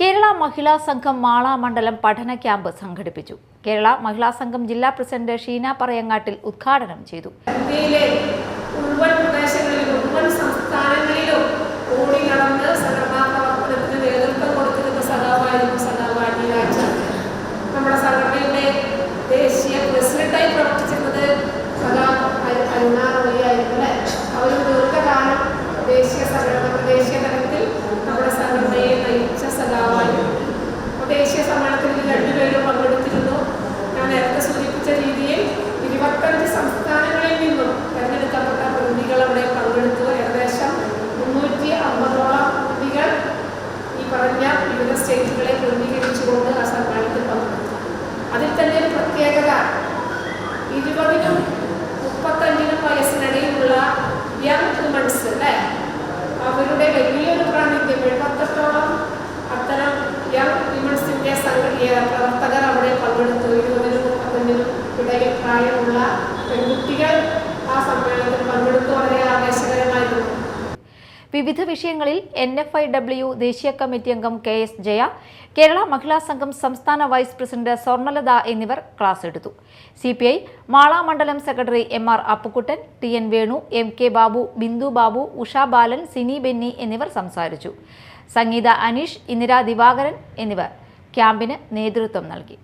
കേരള മഹിളാ സംഘം മാള മണ്ഡലം പഠന ക്യാമ്പ് സംഘടിപ്പിച്ചു. കേരള മഹിളാ സംഘം ജില്ലാ പ്രസിഡന്റ് ഷീന പറയങ്ങാട്ടിൽ ഉദ്ഘാടനം ചെയ്തു. നേതൃത്വം നമ്മുടെ സംഘടനയുടെ ദേശീയ പ്രസിഡന്റായി പറഞ്ഞ വിവിധ സ്റ്റേറ്റുകളെ പ്രതിനിധീകരിച്ചുകൊണ്ട് ആ സമ്മേളനത്തിൽ പങ്കെടുത്തു അതിൽ തന്നെ ഒരു പ്രത്യേകത ഇരുപതിനും മുപ്പത്തഞ്ചിനും വയസ്സിനിടയിലുള്ള യങ് വുമൺസ് അല്ലേ? അവരുടെ വലിയൊരു പ്രാതിനിധ്യം എഴുപത്തെട്ടോളം അത്തരം യങ് വിമൻസിന്റെ സംഘടന പ്രവർത്തകർ അവിടെ പങ്കെടുത്തു. ഇരുപതിനും മുപ്പത്തഞ്ചിനും ഇടയിൽ പ്രായമുള്ള പെൺകുട്ടികൾ ആ സമ്മേളനത്തിൽ പങ്കെടുത്തു. ആവേശകരമായിരുന്നു വിവിധ വിഷയങ്ങളിൽ എൻ എഫ് ഐ ഡബ്ല്യു ദേശീയ കമ്മിറ്റി അംഗം കെ എസ് ജയ കേരള മഹിളാ സംഘം സംസ്ഥാന വൈസ് പ്രസിഡന്റ് സ്വർണലത എന്നിവർ ക്ലാസ് എടുത്തു. സി പി ഐ മാള മണ്ഡലം secretary M R Appukuttan T N Venu M K Babu Bindu Babu Usha Balan Sini Benny എന്നിവർ സംസാരിച്ചു. സംഗീത അനീഷ് ഇന്ദിരാ ദിവാകരൻ എന്നിവർ ക്യാമ്പിന് നേതൃത്വം നൽകി.